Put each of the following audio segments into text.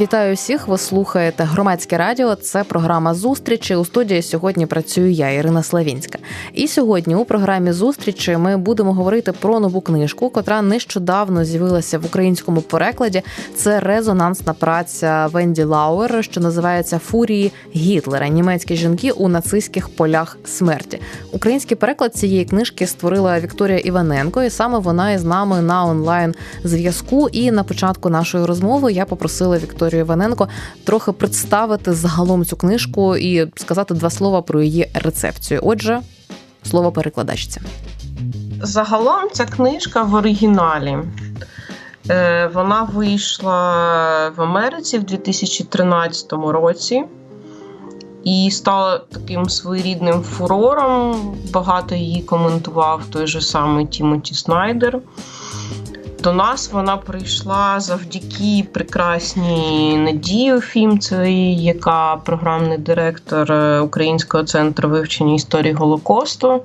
Вітаю всіх! Ви слухаєте громадське радіо. Це програма зустрічі. У студії сьогодні працюю я, Ірина Славінська. І сьогодні у програмі зустрічі ми будемо говорити про нову книжку, котра нещодавно з'явилася в українському перекладі. Це резонансна праця Венді Лауер, що називається Фурії Гітлера. Німецькі жінки у нацистських полях смерті. Український переклад цієї книжки створила Вікторія Іваненко, і саме вона із нами на онлайн зв'язку. І на початку нашої розмови я попросила Вікторію Вікторію Іваненко трохи представити загалом цю книжку і сказати два слова про її рецепцію. Отже, слово перекладачця. Загалом ця книжка в оригіналі. Е, вона вийшла в Америці в 2013 році і стала таким своєрідним фурором. Багато її коментував той же самий Тімоті Снайдер. До нас вона прийшла завдяки прекрасній Надії Фімцевій, яка програмний директор е, Українського центру вивчення історії Голокосту.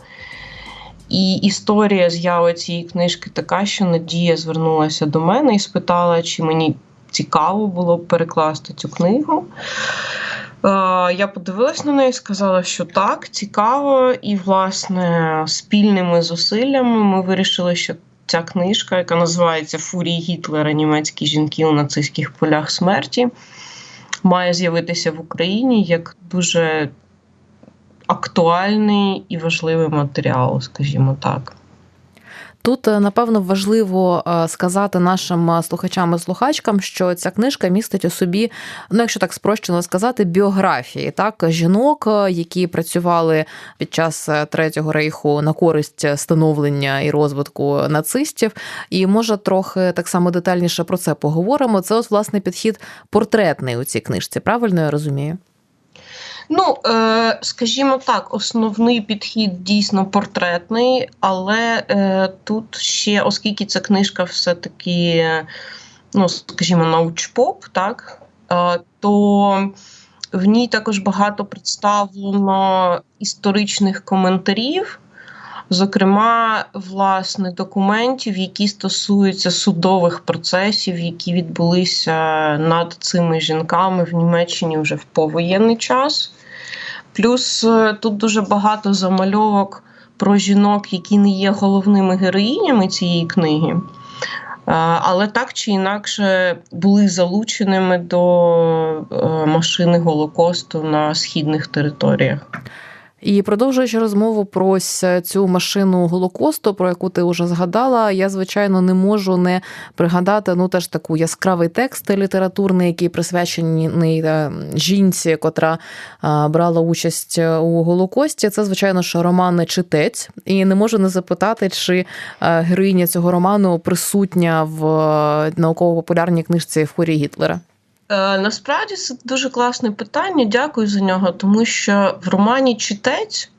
І історія з'яви цієї книжки така, що Надія звернулася до мене і спитала, чи мені цікаво було б перекласти цю книгу. Е, я подивилась на неї, сказала, що так, цікаво, і, власне, спільними зусиллями ми вирішили, що ця книжка, яка називається Фурії Гітлера Німецькі жінки у нацистських полях смерті, має з'явитися в Україні як дуже актуальний і важливий матеріал, скажімо так. Тут е, напевно важливо е, сказати нашим е, слухачам і слухачкам, що ця книжка містить у собі, ну якщо так спрощено сказати, біографії так жінок, які працювали під час третього рейху на користь становлення і розвитку нацистів. І може трохи так само детальніше про це поговоримо. Це от власне підхід портретний у цій книжці. Правильно я розумію? Ну, е, скажімо так, основний підхід дійсно портретний, але е, тут ще, оскільки ця книжка все-таки, ну, скажімо, научпоп, так, е, то в ній також багато представлено історичних коментарів. Зокрема, власне, документів, які стосуються судових процесів, які відбулися над цими жінками в Німеччині вже в повоєнний час. Плюс е, тут дуже багато замальовок про жінок, які не є головними героїнями цієї книги, е, але так чи інакше були залученими до е, машини Голокосту на східних територіях. І продовжуючи розмову про цю машину голокосту, про яку ти вже згадала, я звичайно не можу не пригадати ну теж таку яскравий текст літературний, який присвячений е, жінці, котра е, брала участь у голокості. Це звичайно ж роман читець, і не можу не запитати, чи е, героїня цього роману присутня в науково-популярній книжці Фурі Гітлера. Е, насправді це дуже класне питання. Дякую за нього, тому що в романі Читець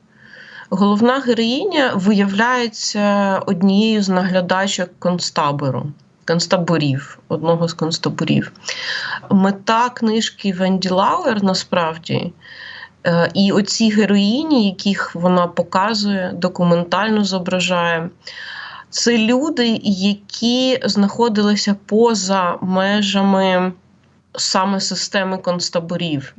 головна героїня виявляється однією з наглядачок концтабору, концтаборів, одного з концтаборів. Мета книжки Венді Лауер насправді. Е, і оці героїні, яких вона показує, документально зображає, це люди, які знаходилися поза межами саме системи концтаборів.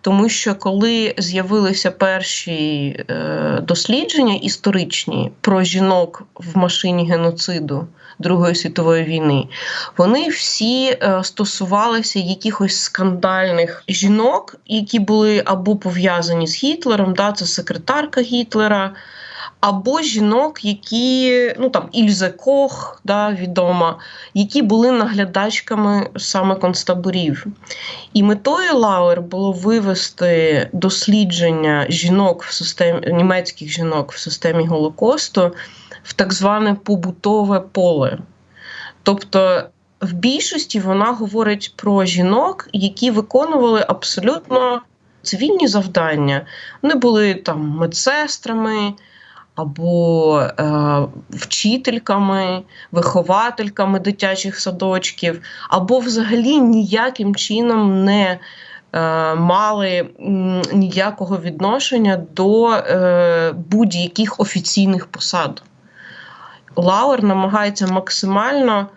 Тому що коли з'явилися перші е, дослідження історичні про жінок в машині геноциду Другої світової війни, вони всі е, стосувалися якихось скандальних жінок, які були або пов'язані з Гітлером, да, це секретарка Гітлера або жінок, які ну там Ільзе Кох, да, відома, які були наглядачками саме концтаборів. І метою Лауер було вивести дослідження жінок в системі німецьких жінок в системі Голокосту в так зване побутове поле. Тобто в більшості вона говорить про жінок, які виконували абсолютно цивільні завдання. Вони були там медсестрами або е, вчительками, виховательками дитячих садочків, або взагалі ніяким чином не е, мали ніякого відношення до е, будь-яких офіційних посад. Лауер намагається максимально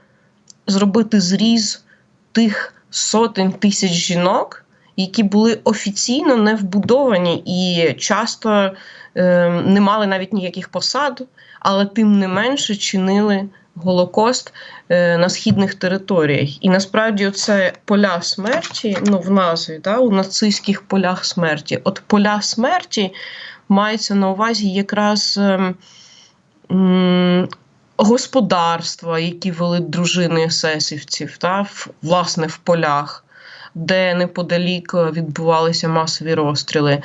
зробити зріз тих сотень тисяч жінок, які були офіційно не вбудовані і часто е, не мали навіть ніяких посад, але тим не менше чинили Голокост е, на східних територіях. І насправді це поля смерті, ну в назві да, у нацистських полях смерті. От поля смерті мається на увазі якраз. Е, Господарства, які вели дружини есесівців, та, в, власне, в полях, де неподалік відбувалися масові розстріли,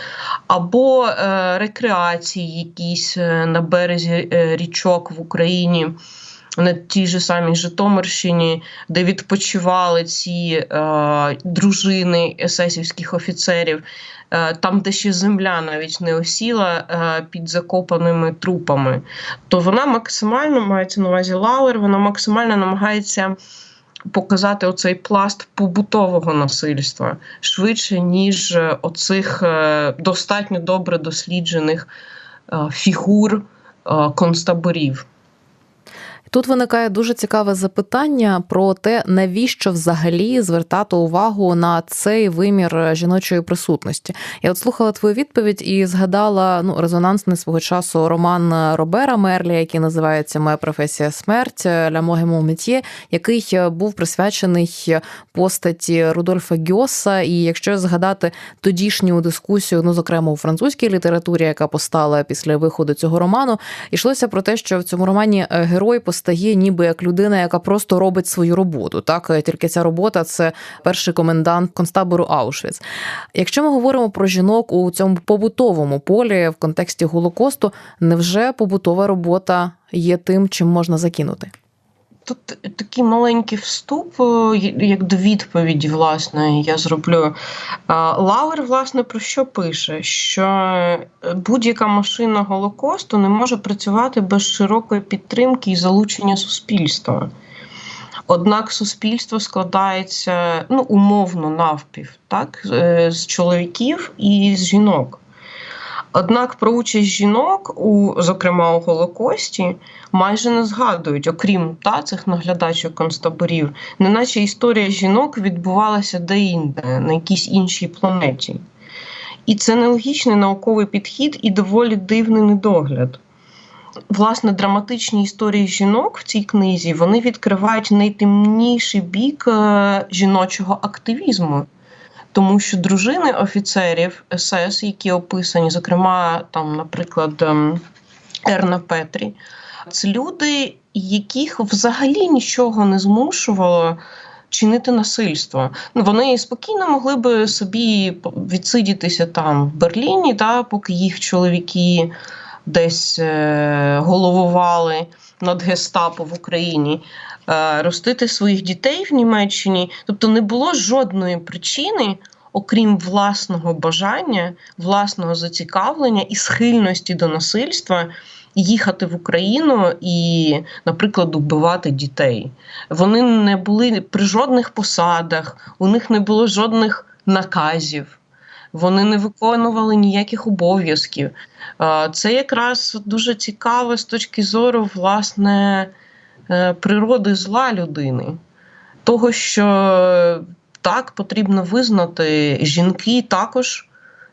або е, рекреації, якісь е, на березі е, річок в Україні на тій же самій Житомирщині, де відпочивали ці е, дружини есесівських офіцерів, е, там, де ще земля навіть не осіла е, під закопаними трупами, то вона максимально мається на увазі Лауер, вона максимально намагається. Показати оцей пласт побутового насильства швидше, ніж е, оцих е, достатньо добре досліджених е, фігур концтаборів. Тут виникає дуже цікаве запитання про те, навіщо взагалі звертати увагу на цей вимір жіночої присутності. Я от слухала твою відповідь і згадала ну резонансний свого часу роман Робера Мерлі, який називається Моя професія смерть Ля Моге Метє, який був присвячений постаті Рудольфа Гьоса. І якщо згадати тодішню дискусію, ну зокрема у французькій літературі, яка постала після виходу цього роману, йшлося про те, що в цьому романі герой постає ніби як людина, яка просто робить свою роботу. Так тільки ця робота це перший комендант концтабору Аушвіц. Якщо ми говоримо про жінок у цьому побутовому полі в контексті Голокосту, невже побутова робота є тим, чим можна закинути? Тут такий маленький вступ, е, як до відповіді, власне, я зроблю. Е, власне, про що пише? Що е, будь-яка машина Голокосту не може працювати без широкої підтримки і залучення суспільства. Однак суспільство складається ну, умовно навпів, так, з чоловіків і з жінок. Однак про участь жінок, у зокрема у Голокості, майже не згадують, окрім та цих наглядачок концтаборів, неначе історія жінок відбувалася деінде, на якійсь іншій планеті. І це нелогічний науковий підхід і доволі дивний недогляд. Власне, драматичні історії жінок в цій книзі вони відкривають найтемніший бік е, жіночого активізму тому що дружини офіцерів СС, які описані, зокрема, там, наприклад, ем, Ерна Петрі, це люди, яких взагалі нічого не змушувало. Чинити насильство. Ну, Вони спокійно могли би собі відсидітися там в Берліні, да, поки їх чоловіки десь е, головували над гестапо в Україні, ростити своїх дітей в Німеччині. Тобто не було жодної причини, окрім власного бажання, власного зацікавлення і схильності до насильства. Їхати в Україну і, наприклад, вбивати дітей. Вони не були при жодних посадах, у них не було жодних наказів, вони не виконували ніяких обов'язків. Це якраз дуже цікаво з точки зору власне е, природи зла людини, того, що так потрібно визнати, жінки також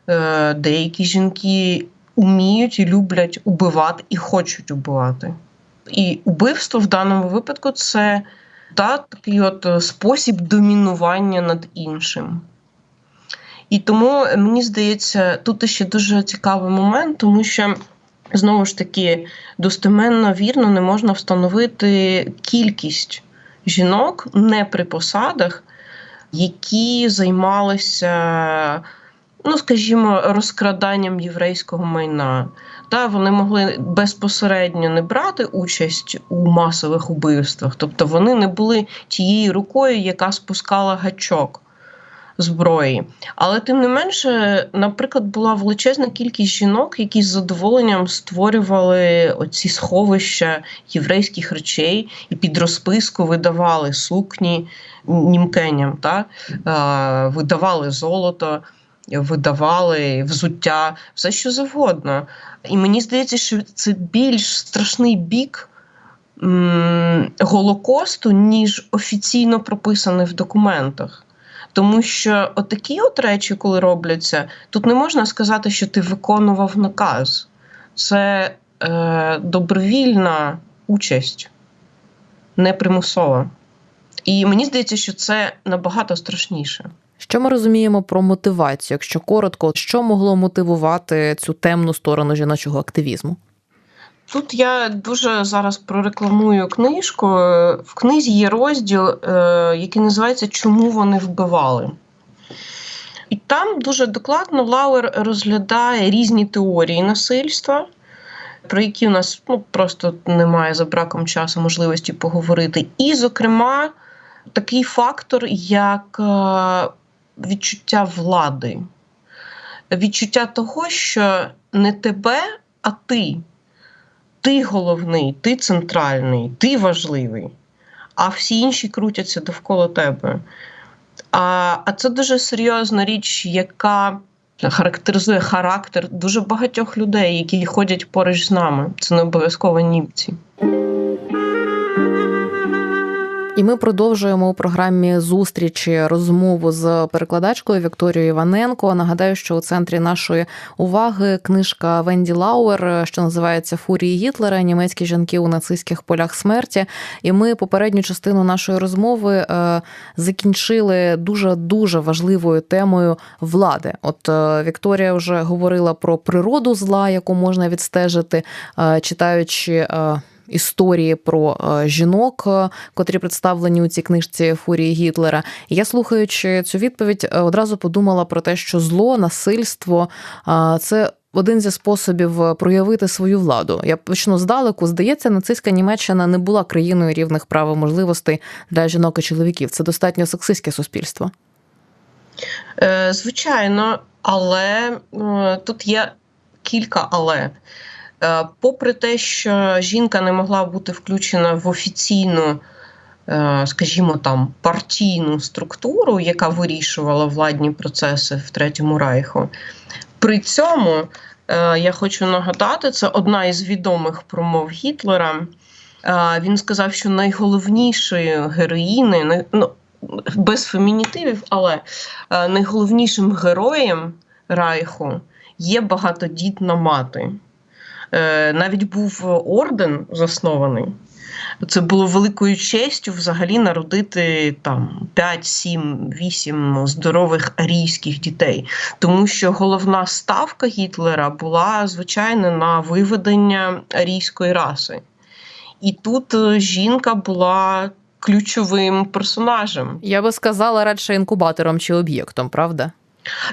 е, деякі жінки уміють і люблять убивати і хочуть убивати. І убивство в даному випадку це та, такий от спосіб домінування над іншим. І тому мені здається, тут ще дуже цікавий момент, тому що знову ж таки достеменно вірно не можна встановити кількість жінок не при посадах, які займалися. Ну, скажімо, розкраданням єврейського майна. Та вони могли безпосередньо не брати участь у масових убивствах, тобто вони не були тією рукою, яка спускала гачок зброї. Але тим не менше, наприклад, була величезна кількість жінок, які з задоволенням створювали оці сховища єврейських речей і під розписку видавали сукні німкеням, та? видавали золото. Видавали взуття, все що завгодно. І мені здається, що це більш страшний бік м- Голокосту, ніж офіційно прописаний в документах. Тому що отакі от речі, коли робляться, тут не можна сказати, що ти виконував наказ. Це е, добровільна участь, не примусова. І мені здається, що це набагато страшніше. Що ми розуміємо про мотивацію? Якщо коротко, що могло мотивувати цю темну сторону жіночого активізму? Тут я дуже зараз прорекламую книжку. В книзі є розділ, е, який називається Чому вони вбивали. І там дуже докладно Лауер розглядає різні теорії насильства, про які у нас ну, просто немає за браком часу можливості поговорити. І, зокрема, такий фактор, як е, відчуття влади, відчуття того, що не тебе, а ти ти головний, ти центральний, ти важливий, а всі інші крутяться довкола тебе. А, А це дуже серйозна річ, яка характеризує характер дуже багатьох людей, які ходять поруч з нами. Це не обов'язково німці. І ми продовжуємо у програмі зустрічі розмову з перекладачкою Вікторією Іваненко. Нагадаю, що у центрі нашої уваги книжка Венді Лауер, що називається Фурії Гітлера, німецькі жінки у нацистських полях смерті. І ми попередню частину нашої розмови е, закінчили дуже дуже важливою темою влади. От е, Вікторія вже говорила про природу зла, яку можна відстежити, е, читаючи історії про е, жінок, е, котрі представлені у цій книжці Фурії Гітлера. Я слухаючи цю відповідь, е, одразу подумала про те, що зло, насильство це. Один зі способів проявити свою владу. Я почну здалеку. Здається, нацистська Німеччина не була країною рівних прав і можливостей для жінок і чоловіків. Це достатньо сексистське суспільство. Звичайно, але тут є кілька але. Е, попри те, що жінка не могла бути включена в офіційну, е, скажімо там, партійну структуру, яка вирішувала владні процеси в Третьому Райху, при цьому е, я хочу нагадати, це одна із відомих промов Гітлера. Він сказав, що найголовнішою героїною, ну, без фемінітивів, але найголовнішим героєм Райху є багатодітна мати. Е, навіть був орден заснований. Це було великою честю взагалі народити там 5, 7, 8 здорових арійських дітей. Тому що головна ставка Гітлера була, звичайно, на виведення арійської раси. І тут е, жінка була ключовим персонажем. Я би сказала радше інкубатором чи об'єктом, правда?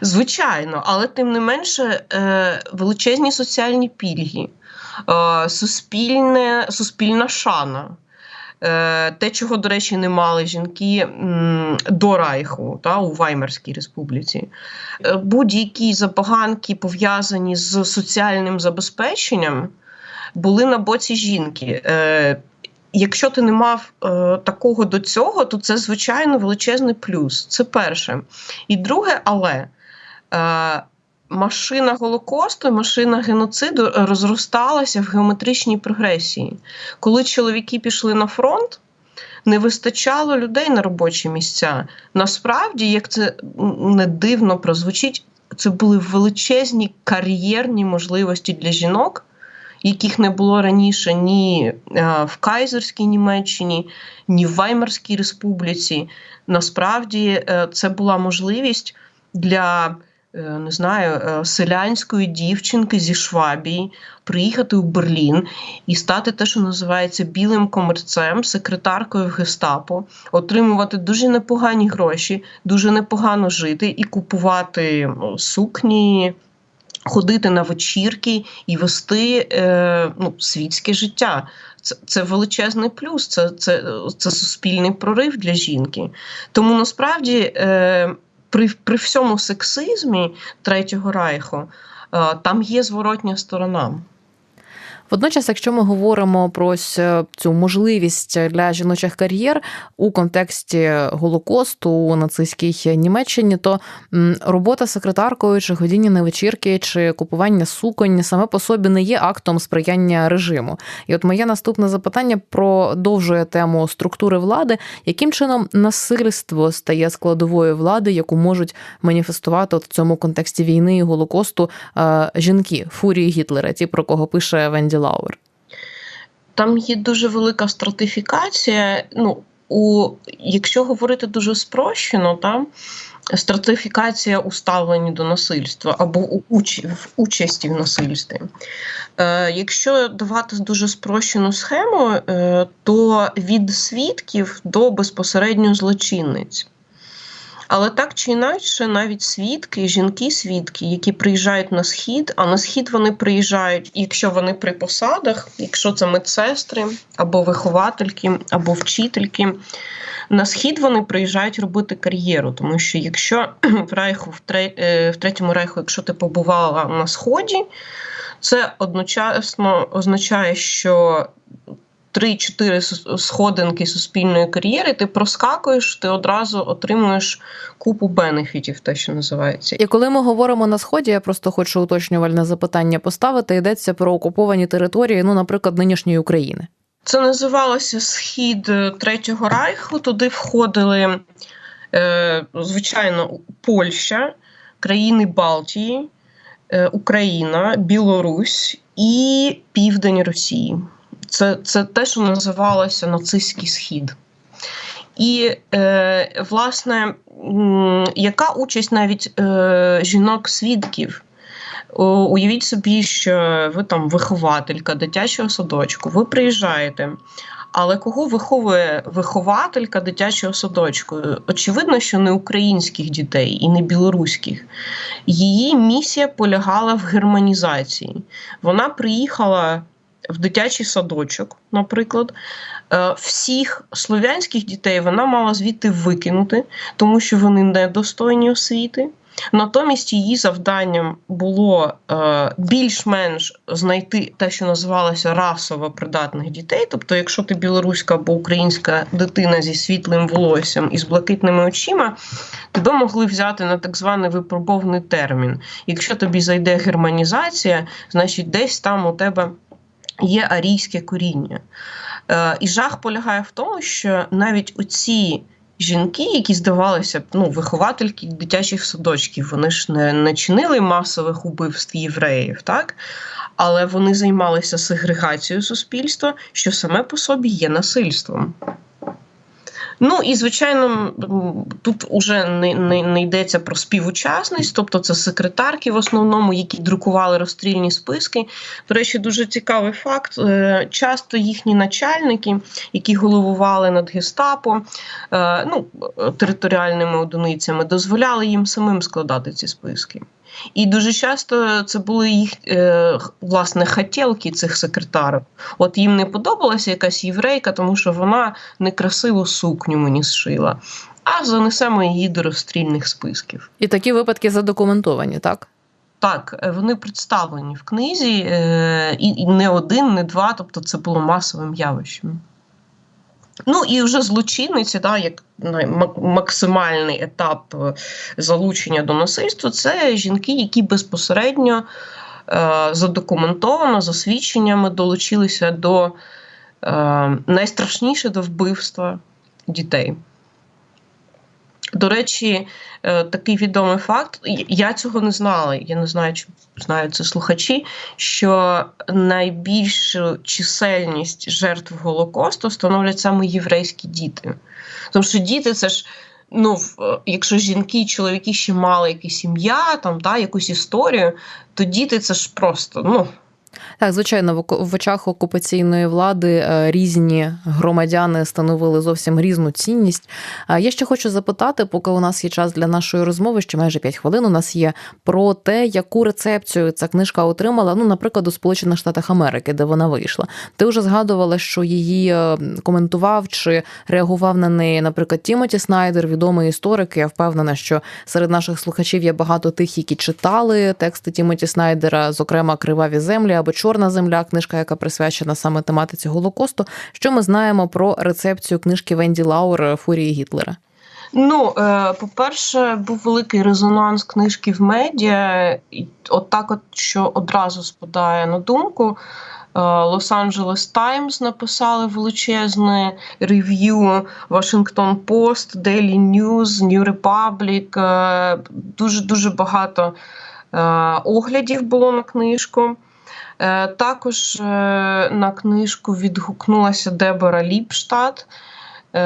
Звичайно, але тим не менше е, величезні соціальні пільги, е, суспільне, суспільна шана. Е, те, чого, до речі, не мали жінки до Райху та, у Ваймерській республіці. Будь-які забаганки пов'язані з соціальним забезпеченням були на боці жінки. Якщо ти не мав е, такого до цього, то це звичайно величезний плюс. Це перше. І друге, але е, машина Голокосту, машина геноциду розросталася в геометричній прогресії. Коли чоловіки пішли на фронт, не вистачало людей на робочі місця. Насправді, як це не дивно прозвучить, це були величезні кар'єрні можливості для жінок яких не було раніше ні е, в Кайзерській Німеччині, ні в Ваймарській Республіці. Насправді е, це була можливість для е, не знаю, селянської дівчинки зі Швабії приїхати у Берлін і стати те, що називається білим комерцем, секретаркою в Гестапо, отримувати дуже непогані гроші, дуже непогано жити і купувати ну, сукні ходити на вечірки і вести е, ну, світське життя. Це це величезний плюс, це це, це суспільний прорив для жінки. Тому насправді е, при, при всьому сексизмі Третього Райху е, там є зворотня сторона. Водночас, якщо ми говоримо про ось е, цю можливість для жіночих кар'єр у контексті голокосту у нацистській Німеччині, то робота секретаркою чи ходіння на вечірки чи купування суконь саме по собі не є актом сприяння режиму. І от моє наступне запитання продовжує тему структури влади, яким чином насильство стає складовою влади, яку можуть маніфестувати от в цьому контексті війни і голокосту е, жінки фурії Гітлера, ті про кого пише Венді Лауер? Там є дуже велика стратифікація. Ну, у, Якщо говорити дуже спрощено, там стратифікація у ставленні до насильства або у уч, в участі в насильстві. Е, Якщо давати дуже спрощену схему, е, то від свідків до безпосередньо злочинниць. Але так чи інакше, навіть свідки, жінки-свідки, які приїжджають на схід, а на схід вони приїжджають, якщо вони при посадах, якщо це медсестри або виховательки, або вчительки. На схід вони приїжджають робити кар'єру, тому що якщо в рейху, в третьому рейху, якщо ти побувала на сході, це одночасно означає, що 3-4 сходинки суспільної кар'єри, ти проскакуєш, ти одразу отримуєш купу бенефітів, те, що називається. І коли ми говоримо на сході, я просто хочу уточнювальне запитання поставити. Йдеться про окуповані території, ну, наприклад, нинішньої України. Це називалося Схід е, Третього Райху. Туди входили, е, звичайно, Польща, країни Балтії, е, Україна, Білорусь і Південь Росії. Це це те, що називалося нацистський схід. І, е, власне, яка участь навіть е, жінок-свідків? Уявіть собі, що ви там вихователька дитячого садочку, ви приїжджаєте. Але кого виховує вихователька дитячого садочку? Очевидно, що не українських дітей і не білоруських. Її місія полягала в германізації. Вона приїхала в дитячий садочок, наприклад, е, всіх слов'янських дітей вона мала звідти викинути, тому що вони недостойні освіти. Натомість її завданням було е, більш-менш знайти те, що називалося расово придатних дітей. Тобто, якщо ти білоруська або українська дитина зі світлим волоссям і з блакитними очима, тебе могли взяти на так званий випробовний термін. Якщо тобі зайде германізація, значить десь там у тебе є арійське коріння. Е, і жах полягає в тому, що навіть оці жінки, які здавалися ну, виховательки дитячих садочків, вони ж не, не чинили масових убивств євреїв, так? але вони займалися сегрегацією суспільства, що саме по собі є насильством. Ну і звичайно, тут уже не не, не йдеться про співучасність, тобто це секретарки в основному, які друкували розстрільні списки. До речі, дуже цікавий факт. Е, часто їхні начальники, які головували над гестапо, е, ну, територіальними одиницями, дозволяли їм самим складати ці списки. І дуже часто це були їх е, власне хотілки цих секретарів. От їм не подобалася якась єврейка, тому що вона некрасиву сукню мені зшила, а занесемо її до розстрільних списків. І такі випадки задокументовані, так? Так, е, вони представлені в книзі, е, і не один, не два, тобто це було масовим явищем. Ну і вже злочинниці, да, як максимальний етап е, залучення до насильства, це жінки, які безпосередньо е, задокументовано за свідченнями долучилися до е, найстрашніше до вбивства дітей. До речі, е, такий відомий факт. Я цього не знала. Я не знаю, чи знають це слухачі. Що найбільшу чисельність жертв Голокосту становлять саме єврейські діти. Тому що діти це ж. Ну, якщо жінки і чоловіки ще мали якесь ім'я, там да, якусь історію, то діти це ж просто ну Так, звичайно, в очах окупаційної влади е, різні громадяни становили зовсім різну цінність. Я ще хочу запитати, поки у нас є час для нашої розмови, ще майже 5 хвилин у нас є про те, яку рецепцію ця книжка отримала. Ну, наприклад, у Сполучених Штатах Америки, де вона вийшла. Ти вже згадувала, що її е, коментував чи реагував на неї, наприклад, Тімоті Снайдер, відомий історик. Я впевнена, що серед наших слухачів є багато тих, які читали тексти Тімоті Снайдера, зокрема Криваві землі або Чорна земля, книжка, яка присвячена саме тематиці Голокосту. Що ми знаємо про рецепцію книжки Венді Лаур Фурії Гітлера? Ну, е, по-перше, був великий резонанс книжки в медіа, і от так, от що одразу спадає на думку. е, Лос-Анджелес Таймс написали величезне рев'ю, Вашингтон Пост, Daily News, New Republic. е, Дуже дуже багато оглядів було на книжку. Е, Також е, на книжку відгукнулася Дебора Ліпштадт. Е,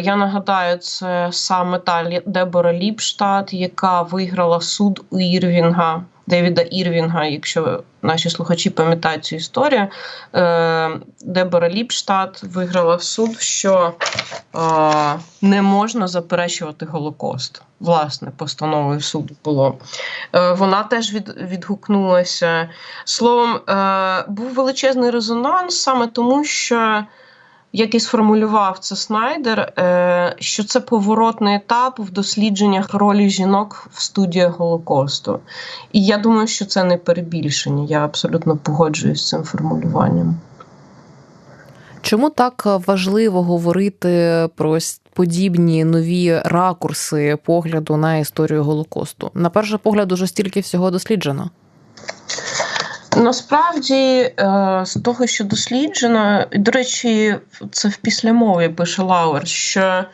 Я нагадаю, це саме та Дебора Ліпштадт, яка виграла суд у Ірвінга, Девіда Ірвінга, якщо наші слухачі пам'ятають цю історію. Е, Дебора Ліпштадт виграла в суд, що е, не можна заперечувати Голокост. Власне, постановою суду було. Е, Вона теж від, відгукнулася. Словом, був величезний резонанс саме тому, що як і сформулював це Снайдер, е, що це поворотний етап в дослідженнях ролі жінок в студіях Голокосту. І я думаю, що це не перебільшення. Я абсолютно погоджуюсь з цим формулюванням. Чому так важливо говорити про подібні нові ракурси погляду на історію Голокосту? На перший погляд, уже стільки всього досліджено. Насправді, е, з того, що досліджено, і, до речі, це в післямові пише Лауер, що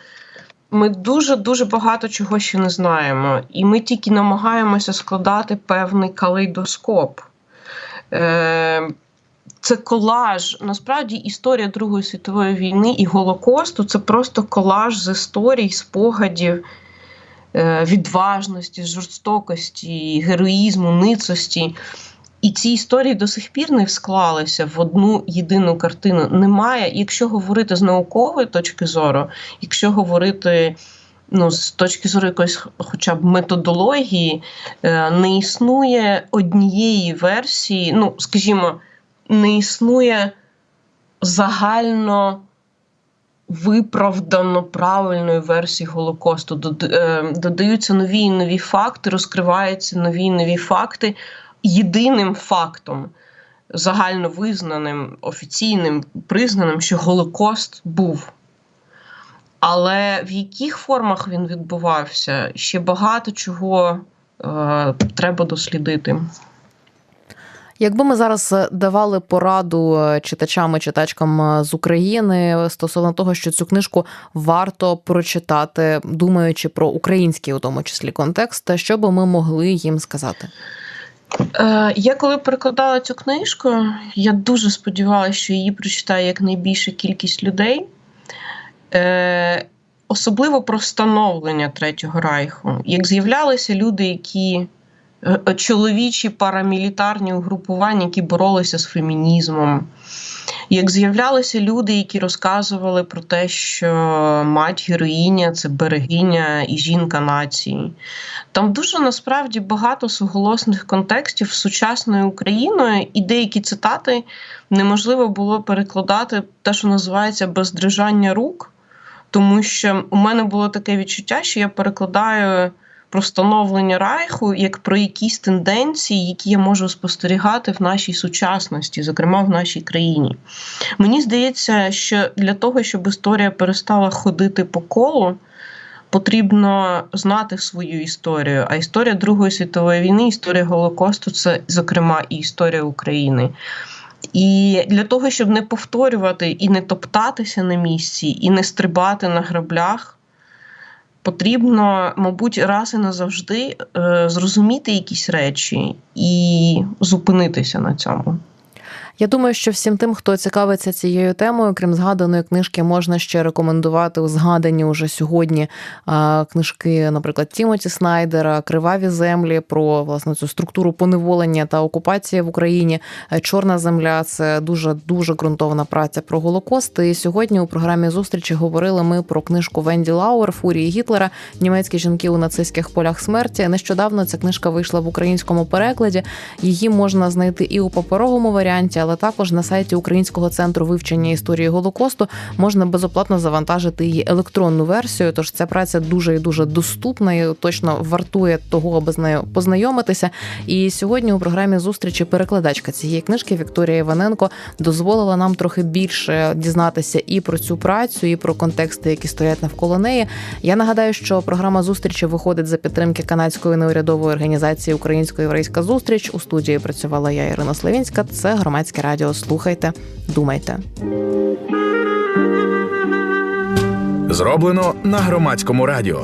ми дуже дуже багато чого ще не знаємо, і ми тільки намагаємося складати певний калейдоскоп. Е, Це колаж. Насправді історія Другої світової війни і Голокосту це просто колаж з історій, спогадів, е, відважності, жорстокості, героїзму, ницості. І ці історії до сих пір не склалися в одну єдину картину. Немає, якщо говорити з наукової точки зору, якщо говорити ну, з точки зору якоїсь хоча б методології, е, не існує однієї версії, ну, скажімо, не існує загально виправдано правильної версії Голокосту. Е, Додаються нові і нові факти, розкриваються нові і нові факти єдиним фактом, загально визнаним, офіційним, признаним, що Голокост був. Але в яких формах він відбувався, ще багато чого е, треба дослідити. Якби ми зараз давали пораду е, читачам і читачкам е, з України стосовно того, що цю книжку варто прочитати, думаючи про український у тому числі контекст, що би ми могли їм сказати? Е, я коли перекладала цю книжку, я дуже сподівалася, що її прочитає якнайбільша кількість людей. Е, особливо про становлення Третього Райху. Як з'являлися люди, які е, чоловічі парамілітарні угрупування, які боролися з фемінізмом. Як з'являлися люди, які розказували про те, що мать героїня це берегиня і жінка нації. Там дуже насправді багато суголосних контекстів сучасною Україною, і деякі цитати неможливо було перекладати те, що називається бездрижання рук, тому що у мене було таке відчуття, що я перекладаю про становлення Райху як про якісь тенденції, які я можу спостерігати в нашій сучасності, зокрема в нашій країні. Мені здається, що для того, щоб історія перестала ходити по колу, потрібно знати свою історію. А історія Другої світової війни, історія Голокосту це, зокрема, і історія України. І для того, щоб не повторювати і не топтатися на місці, і не стрибати на граблях, потрібно, мабуть, раз і назавжди е, зрозуміти якісь речі і зупинитися на цьому. Я думаю, що всім тим, хто цікавиться цією темою, крім згаданої книжки, можна ще рекомендувати у згадані уже сьогодні книжки, наприклад, Тімоті Снайдера, Криваві землі про власне цю структуру поневолення та окупації в Україні. Чорна земля це дуже дуже ґрунтовна праця про Голокост. І сьогодні у програмі зустрічі говорили ми про книжку Венді Лауер Фурії Гітлера Німецькі жінки у нацистських полях смерті. Нещодавно ця книжка вийшла в українському перекладі. Її можна знайти і у паперовому варіанті, але також на сайті Українського центру вивчення історії Голокосту можна безоплатно завантажити її електронну версію. Тож ця праця дуже і дуже доступна і точно вартує того, аби з нею познайомитися. І сьогодні у програмі зустрічі перекладачка цієї книжки Вікторія Іваненко дозволила нам трохи більше дізнатися і про цю працю, і про контексти, які стоять навколо неї. Я нагадаю, що програма зустрічі виходить за підтримки канадської неурядової організації Українсько-єврейська зустріч. У студії працювала я Ірина Славінська. Це громадське радіо. Слухайте, думайте. Зроблено на громадському радіо.